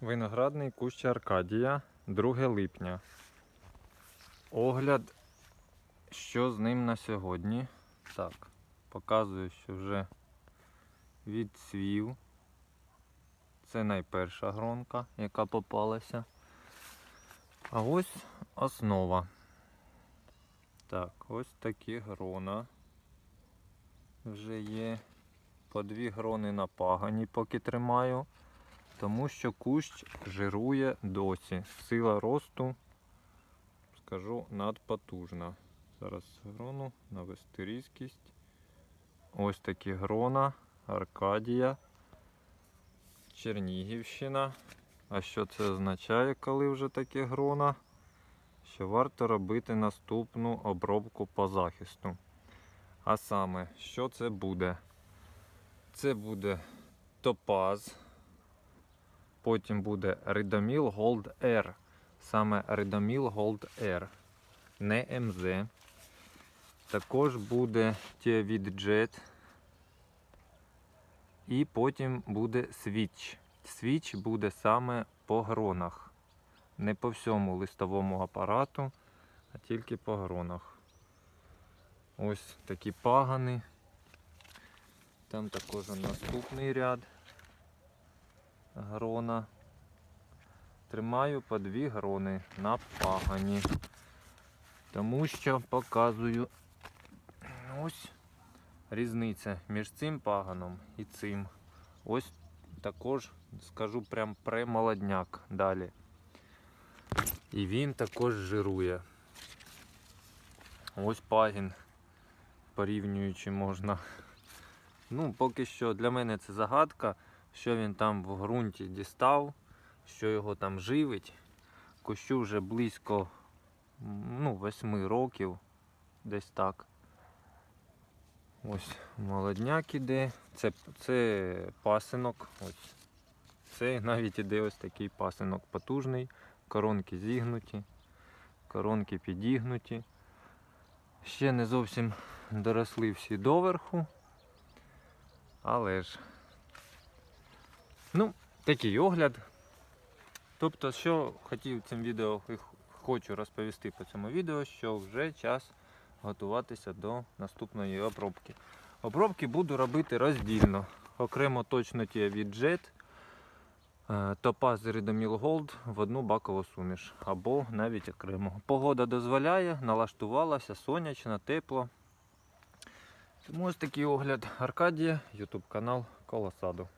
Виноградний кущ Аркадія, 2 липня. Огляд, що з ним на сьогодні. Так, показую, що вже відсвів. Це найперша гронка, яка попалася. А ось основа. Так, ось такі грона. Вже є. По дві грони на пагані, поки тримаю. Тому що кущ жирує досі. Сила росту, скажу, надпотужна. Зараз грону навести різкість. Ось такі грона, Аркадія, Чернігівщина. А що це означає, коли вже такі грона? Що варто робити наступну обробку по захисту. А саме, що це буде? Це буде топаз. Потім буде Ridomil Gold R. Саме Ridomil Gold R. Не МЗ. Також буде Tiavid Jet. І потім буде Switch. Switch буде саме по гронах. Не по всьому листовому апарату, а тільки по гронах. Ось такі пагани. Там також наступний ряд грона. Тримаю по дві грони на пагані. Тому що показую ось різниця між цим паганом і цим. Ось також скажу прям премолодняк далі. І він також жирує. Ось пагін, порівнюючи можна. Ну, поки що для мене це загадка, що він там в ґрунті дістав, що його там живить. Кущу вже близько ну, 8 років, десь так. Ось молодняк іде. Це, це пасинок. Ось. Це навіть іде ось такий пасинок потужний. Коронки зігнуті, коронки підігнуті. Ще не зовсім доросли всі доверху. Але ж. Ну, такий огляд. Тобто, що хотів цим відео і хочу розповісти по цьому відео, що вже час готуватися до наступної обробки. Обробки буду робити роздільно. Окремо точно ті від Jet, е, Topaz і Gold в одну бакову суміш. Або навіть окремо. Погода дозволяє, налаштувалася, сонячно, тепло. Тому ось такий огляд Аркадія, YouTube канал Колосаду.